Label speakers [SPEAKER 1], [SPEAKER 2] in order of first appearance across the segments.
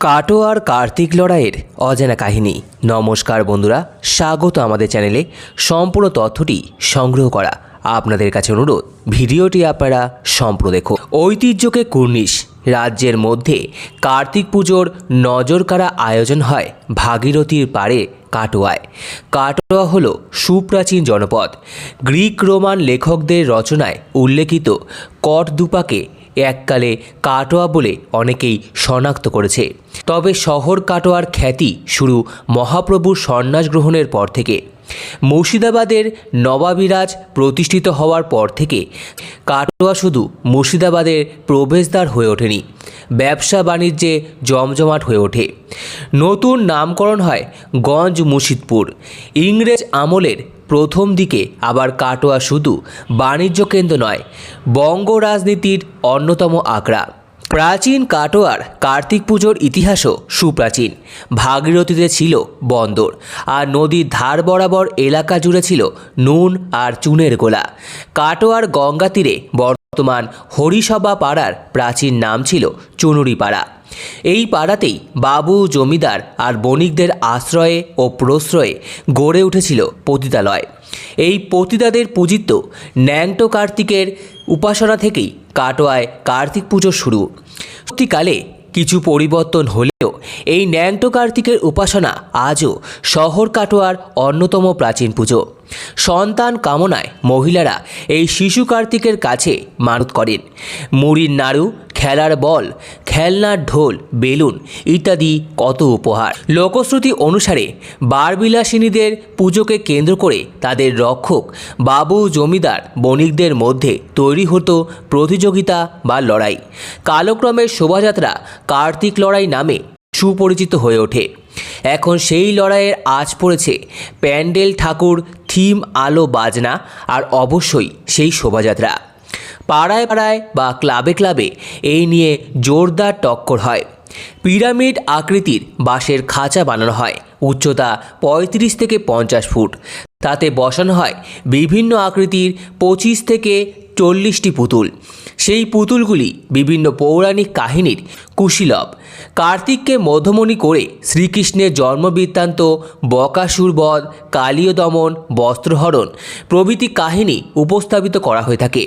[SPEAKER 1] কাটোয়ার কার্তিক লড়াইয়ের অজানা কাহিনী। নমস্কার বন্ধুরা, স্বাগত আমাদের চ্যানেলে। সম্পূর্ণ তথ্যটি সংগ্রহ করা আপনাদের কাছে অনুরোধ, ভিডিওটি আপনারা সম্পূর্ণ দেখুন। ঐতিহ্যকে কুর্নিশ, রাজ্যের মধ্যে কার্তিক পুজোর নজরকাড়া আয়োজন হয় ভাগীরথীর পাড়ে কাটোয়ায়। কাটোয়া হল সুপ্রাচীন জনপদ। গ্রিক রোমান লেখকদের রচনায় উল্লেখিত কট দুপাকে এককালে কাটোয়া বলে অনেকেই শনাক্ত করেছে। তবে শহর কাটোয়ার খ্যাতি শুরু মহাপ্রভুর সন্ন্যাস গ্রহণের পর থেকে। মুর্শিদাবাদের নবাবিরাজ প্রতিষ্ঠিত হওয়ার পর থেকে কাটোয়া শুধু মুর্শিদাবাদের প্রবেশদ্বার হয়ে ওঠেনি, ব্যবসা বাণিজ্যে জমজমাট হয়ে ওঠে। নতুন নামকরণ হয় গঞ্জ মুর্শিদপুর। ইংরেজ আমলের প্রথম দিকে আবার কাটোয়া শুধু বাণিজ্য কেন্দ্র নয়, বঙ্গ রাজনীতির অন্যতম আকড়া। প্রাচীন কাটোয়ার কার্তিক পুজোর ইতিহাসও সুপ্রাচীন। ভাগীরথীতে ছিল বন্দর, আর নদীর ধার বরাবর এলাকা জুড়ে ছিল নুন আর চুনের গোলা। কাটোয়ার গঙ্গা তীরে বর্তমান হরিসভা পাড়ার প্রাচীন নাম ছিল চুনুরি পাড়া এই পাড়াতেই বাবু, জমিদার আর বণিকদের আশ্রয়ে ও প্রশ্রয়ে গড়ে উঠেছিল পতিতালয়। এই পতিতাদের পূজিত ন্যাংটো কার্তিকের উপাসনা থেকেই কাটোয়ায় কার্তিক পুজো শুরু। পরবর্তীকালে কিছু পরিবর্তন হলেও এই ন্যাংটো কার্তিকের উপাসনা আজও শহর কাটোয়ার অন্যতম প্রাচীন পুজো। সন্তান কামনায় মহিলারা এই শিশু কার্তিকের কাছে মানত করেন। মুড়ির নাড়ু, খেলার বল, খেলনার ঢোল, বেলুন ইত্যাদি কত উপহার। লোকশ্রুতি অনুসারে বারবিলাসিনীদের পুজোকে কেন্দ্র করে তাদের রক্ষক, বাবু জমিদার বণিকদের মধ্যে তৈরি হতো প্রতিযোগিতা বা লড়াই। কালক্রমে শোভাযাত্রা কার্তিক লড়াই নামে সুপরিচিত হয়ে ওঠে। এখন সেই লড়াইয়ের আজ পড়েছে প্যান্ডেল ঠাকুর থিম আলো বাজনা আর অবশ্যই সেই শোভাযাত্রা। পাড়ায় পাড়ায় বা ক্লাবে ক্লাবে এই নিয়ে জোরদার টক্কর হয়। পিরামিড আকৃতির বাঁশের খাঁচা বানানো হয়, উচ্চতা পঁয়ত্রিশ থেকে পঞ্চাশ ফুট। তাতে বসানো হয় বিভিন্ন আকৃতির পঁচিশ থেকে চল্লিশটি পুতুল। সেই পুতুলগুলি বিভিন্ন পৌরাণিক কাহিনীর কুশীলব কার্তিককে মধুমণি করে শ্রীকৃষ্ণের জন্মবৃত্তান্ত বকাসুর বধ, কালীয় দমন, বস্ত্রহরণ প্রভৃতি কাহিনী উপস্থাপিত করা হয়ে থাকে।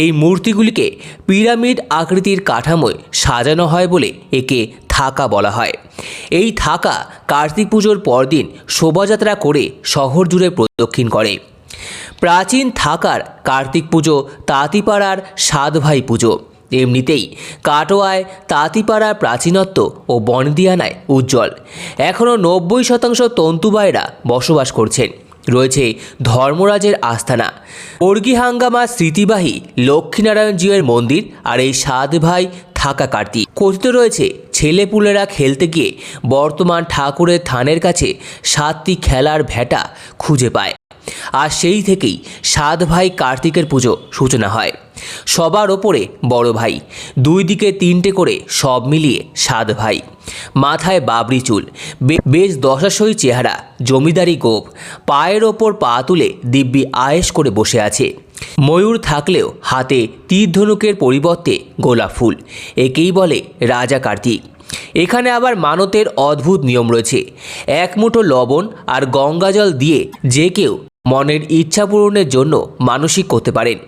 [SPEAKER 1] এই মূর্তিগুলিকে পিরামিড আকৃতির কাঠামোয় সাজানো হয় বলে একে থাকা বলা হয়। এই থাকা কার্তিক পুজোর পরদিন শোভাযাত্রা করে শহর জুড়ে প্রদক্ষিণ করে। প্রাচীন থাকার কার্তিক পুজো, তাঁতিপাড়ার সাত ভাই পুজো। এমনিতেই কাটোয়ায় তাঁতিপাড়ার প্রাচীনত্ব ও বনদিয়ানায় উজ্জ্বল। এখনও নব্বই শতাংশ তন্তুবায়রা বসবাস করছেন। রয়েছে ধর্মরাজের আস্থানা অর্গিহাঙ্গামা স্মৃতিবাহী লক্ষ্মীনারায়ণ মন্দির আর এই সাত ভাই থাকা কার্তিক। কথিত রয়েছে ছেলেপুলেরা খেলতে গিয়ে বর্তমান ঠাকুরের থানের কাছে সাতটি খেলার ভেটা খুঁজে পায়। আর সেই থেকেই সাত ভাই কার্তিকের পুজো সূচনা হয়। সবার ওপরে বড় ভাই, দুই দিকে তিনটে করে সব মিলিয়ে সাত ভাই। মাথায় বাবরি চুল বেশ দশাশই চেহারা, জমিদারি গোপ, পায়ের ওপর পা তুলে দিব্যি আয়েস করে বসে আছে। ময়ূর থাকলেও হাতে তীর ধনুকের পরিবর্তে গোলাপ ফুল, একেই বলে রাজা কার্তিক। এখানে আবার মানতের অদ্ভুত নিয়ম রয়েছে। এক মুঠো লবণ আর গঙ্গাজল দিয়ে যে কেউ মনের ইচ্ছা পূরণের জন্য মানসিক করতে পারেন।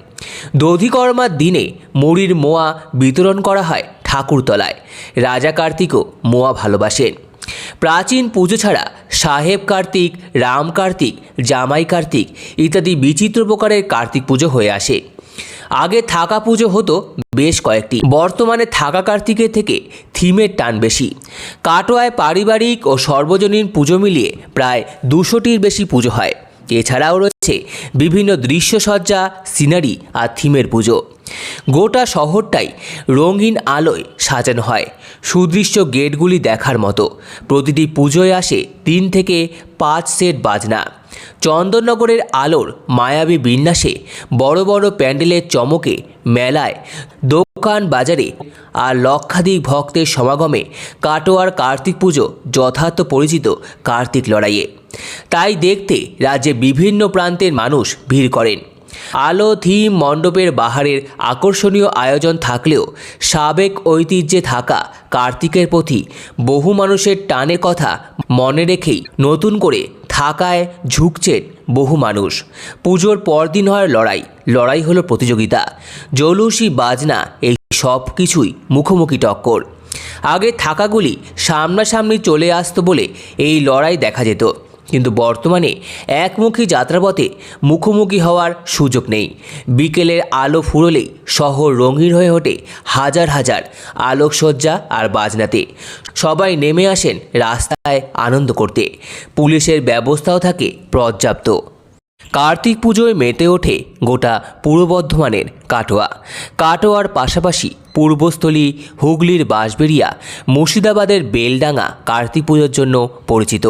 [SPEAKER 1] দধিকর্মার দিনে মুড়ির মোয়া বিতরণ করা হয় ঠাকুরতলায়। রাজা কার্তিকও মোয়া ভালোবাসেন। প্রাচীন পুজো ছাড়া সাহেব কার্তিক, রাম কার্তিক, জামাই কার্তিক ইত্যাদি বিচিত্র প্রকারের কার্তিক পুজো হয়ে আসে। আগে থাকা পুজো হতো বেশ কয়েকটি। বর্তমানে থাকা কার্তিকের থেকে থিমের টান বেশি। কাটোয়ায় পারিবারিক ও সর্বজনীন পুজো মিলিয়ে প্রায় দুশোটির বেশি পুজো হয়। এছাড়াও রয়েছে বিভিন্ন দৃশ্যসজ্জা, সিনারি আর থিমের পুজো। গোটা শহরটাই রঙিন আলোয় সাজানো হয়। সুদৃশ্য গেটগুলি দেখার মতো। প্রতিটি পুজোয় আসে তিন থেকে পাঁচ সেট বাজনা। চন্দননগরের আলোর মায়াবী বিন্যাসে বড় বড় প্যান্ডেলের চমকে, মেলায়, দোকান বাজারে আর লক্ষাধিক ভক্তের সমাগমে কাটোয়ার কার্তিক পুজো যথার্থ পরিচিত কার্তিক লড়াইয়ে। তাই দেখতে রাজ্যে বিভিন্ন প্রান্তের মানুষ ভিড় করেন। আলো থিম মণ্ডপের বাহারের আকর্ষণীয় আয়োজন থাকলেও সাবেক ঐতিহ্যে থাকা কার্তিকের প্রতি বহু মানুষের টানে কথা মনে রেখেই নতুন করে থাকায় ঝুঁকছেন বহু মানুষ। পুজোর পরদিন হয় লড়াই। লড়াই হলো প্রতিযোগিতা। জলুসি, বাজনা, এই সব কিছুই মুখোমুখি টক্কর। আগে থাকাগুলি সামনাসামনি চলে আসতো বলে এই লড়াই দেখা যেত। কিন্তু বর্তমানে একমুখী যাত্রাপথে মুখোমুখি হওয়ার সুযোগ নেই। বিকেলের আলো ফুরলেই শহর রঙিন হয়ে ওঠে হাজার হাজার আলোকসজ্জা আর বাজনাতে। সবাই নেমে আসেন রাস্তায় আনন্দ করতে। পুলিশের ব্যবস্থাও থাকে পর্যাপ্ত। কার্তিক পুজোয় মেতে ওঠে গোটা পূর্ব বর্ধমানের কাটোয়া। কাটোয়ার পাশাপাশি পূর্বস্থলী হুগলির বাঁশবেড়িয়া, মুর্শিদাবাদের বেলডাঙ্গা কার্তিক পুজোর জন্য পরিচিত।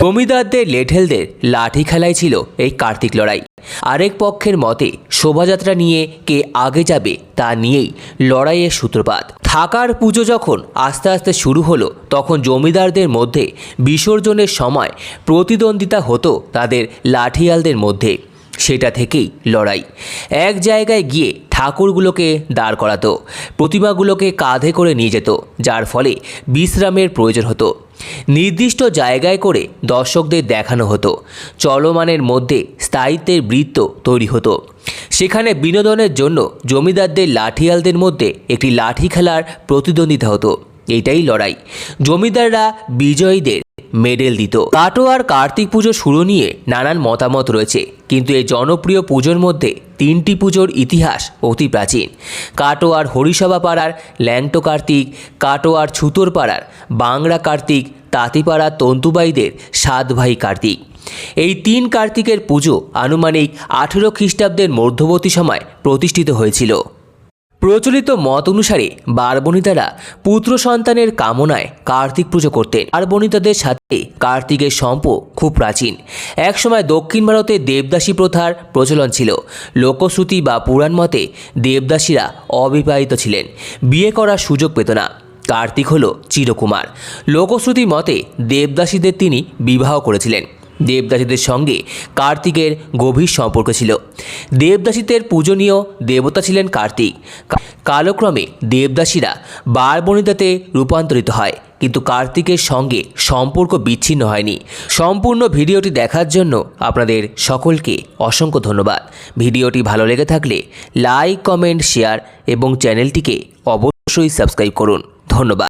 [SPEAKER 1] জমিদারদের লেঠেলদের লাঠি খেলাই ছিল এই কার্তিক লড়াই। আরেক পক্ষের মতে, শোভাযাত্রা নিয়ে কে আগে যাবে তা নিয়েই লড়াইয়ের সূত্রপাত। থাকার পুজো যখন আস্তে আস্তে শুরু হলো, তখন জমিদারদের মধ্যে বিসর্জনের সময় প্রতিদ্বন্দ্বিতা হতো তাদের লাঠিয়ালদের মধ্যে। সেটা থেকেই লড়াই। এক জায়গায় গিয়ে ঠাকুরগুলোকে দাঁড় করাতো, প্রতিমাগুলোকে কাঁধে করে নিয়ে যেত, যার ফলে বিশ্রামের প্রয়োজন হতো। নির্দিষ্ট জায়গায় করে দর্শকদের দেখানো হতো। চলমানের মধ্যে স্থায়িত্বের বৃত্ত তৈরি হতো। সেখানে বিনোদনের জন্য জমিদারদের লাঠিয়ালদের মধ্যে একটি লাঠি খেলার প্রতিদ্বন্দ্বিতা হতো। এটাই লড়াই। জমিদাররা বিজয়ীদের মেডেল দিত। কাটোয়ার কার্তিক পুজো শুরু নিয়ে নানান মতামত রয়েছে। কিন্তু এই জনপ্রিয় পুজোর মধ্যে তিনটি পুজোর ইতিহাস অতি প্রাচীন। কাটোয়ার হরিসভা পাড়ার ল্যাংটো কার্তিক কাটোয়ার ছুতোর পাড়ার বাংলা কার্তিক তাঁতিপাড়ার তন্তুবাইদের সাত ভাই কার্তিক। এই তিন কার্তিকের পুজো আনুমানিক আঠেরো খ্রিস্টাব্দের মধ্যবর্তী সময় প্রতিষ্ঠিত হয়েছিল। প্রচলিত মত অনুসারে বারবণিতারা পুত্র সন্তানের কামনায় কার্তিক পুজো করতেন। বারবণিতাদের সাথে কার্তিকের সম্প খুব প্রাচীন। একসময় দক্ষিণ ভারতে দেবদাসী প্রথার প্রচলন ছিল। লোকশ্রুতি বা পুরাণ মতে দেবদাসীরা অবিবাহিত ছিলেন। বিয়ে করার সুযোগ পেত না। কার্তিক হল চিরকুমার। লোকশ্রুতি মতে দেবদাসীদের তিনি বিবাহ করেছিলেন। দেবদাসীদের সঙ্গে কার্তিকের গভীর সম্পর্ক ছিল। দেবদাসীদের পূজনীয় দেবতা ছিলেন কার্তিক। কালক্রমে দেবদাসীরা বারবণিতাতে রূপান্তরিত হয়, কিন্তু কার্তিকের সঙ্গে সম্পর্ক বিচ্ছিন্ন হয়নি। সম্পূর্ণ ভিডিওটি দেখার জন্য আপনাদের সকলকে অসংখ্য ধন্যবাদ। ভিডিওটি ভালো লেগে থাকলে লাইক, কমেন্ট, শেয়ার এবং চ্যানেলটিকে অবশ্যই সাবস্ক্রাইব করুন। ধন্যবাদ।